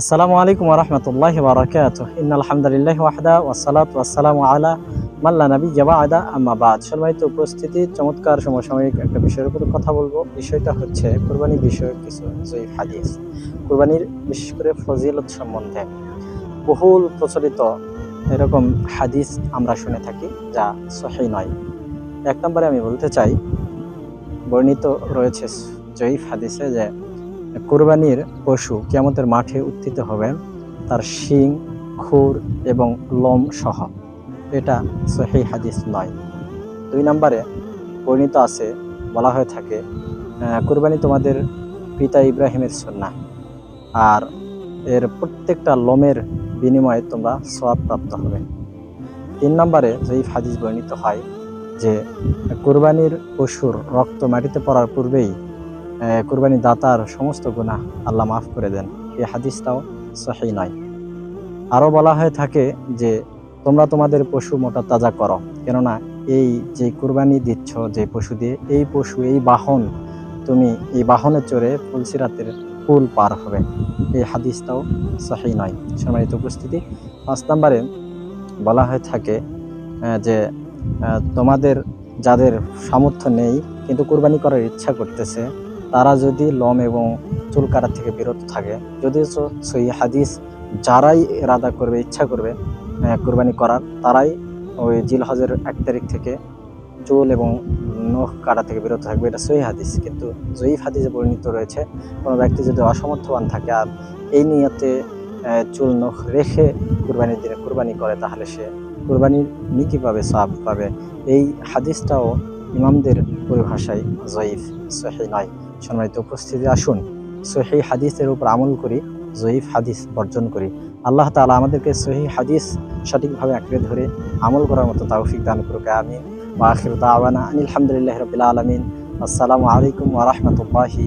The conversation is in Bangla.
আসসালামু আলাইকুম রহমতুল্লাহ বারাকাত ইন আলহামদুলিল্লাহ ওয়াহদা ওয়াসালাত ওয়াসালামু আলা মাল্লা নবী জাবাদা আম্মা বাদ। সম্মানিত উপস্থিতি, চমৎকার সমসাময়িক একটা বিষয়ের উপর কথা বলব। বিষয়টা হচ্ছে কোরবানি বিষয়ক কিছু জয়ীফ হাদিস। কোরবানির বিশেষ করে ফজিলত সম্বন্ধে বহুল প্রচলিত এরকম হাদিস আমরা শুনে থাকি, যা সহি নয়। এক নম্বরে আমি বলতে চাই, বর্ণিত রয়েছে জয়ীফ হাদিসে যে কোরবানির পশু কিয়ামতের মাঠে উত্থিত হবে তার শিং, খুর এবং লোম সহ। এটা সহি হাদিস নয়। দুই নম্বরে বর্ণিত আছে, বলা হয়ে থাকে কোরবানি তোমাদের পিতা ইব্রাহিমের সন্না আর এর প্রত্যেকটা লোমের বিনিময়ে তোমরা সওয়াব প্রাপ্ত হবে। তিন নম্বরে জয়ীফ হাদিস বর্ণিত হয় যে, কোরবানির পশুর রক্ত মাটিতে পড়ার পূর্বেই কোরবানি দাতার সমস্ত গুণা আল্লাহ মাফ করে দেন। এই হাদিসটাও সহি নয়। আরও বলা হয়ে থাকে যে, তোমরা তোমাদের পশু মোটা তাজা করো। কেননা এই যে কোরবানি দিচ্ছ যে পশু দিয়ে, এই পশু, এই বাহন, তুমি এই বাহনে চড়ে ফুলসিরাতের পুল পার হবে। এই হাদিসটাও সহি নয়। সম্মানিত উপস্থিতি, পাঁচ নম্বরে বলা হয়ে থাকে যে তোমাদের যাদের সামর্থ্য নেই, কিন্তু কোরবানি করার ইচ্ছা করতেছে তারা যদি লম এবং চুল কাটার থেকে বিরত থাকে, যদি সই হাদিস যারাই এরাদা করবে, ইচ্ছা করবে কোরবানি করার, তারাই ওই জিল হজের এক তারিখ থেকে চুল এবং নখ কাটা থেকে বিরত থাকবে। এটা সহি হাদিস, কিন্তু জয়ীফ হাদিসে পরিণত রয়েছে, কোনো ব্যক্তি যদি অসমর্থবান থাকে আর এই নিয়তে চুল নখ রেখে কুরবানির দিনে কুরবানি করে, তাহলে সে কুরবানির নিকি পাবে, সাপ পাবে। এই হাদিসটাও ইমামদের পরিভাষায় জয়ীফ, সহি নয়। সম্মানিত উপস্থিতি, আসুন সহি হাদিসের উপর আমল করি, জয়ীফ হাদিস বর্জন করি। আল্লাহ তালা আমাদেরকে সহি হাদিস সঠিকভাবে আঁকড়ে ধরে আমল করার মতো তাওফিক দান করুক, আমিন। বা আখির দাওয়ানা আনিল হামদুলিল্লাহি রাব্বিল আলামিন। আসসালামু আলাইকুম ওরহমতুল্লাহি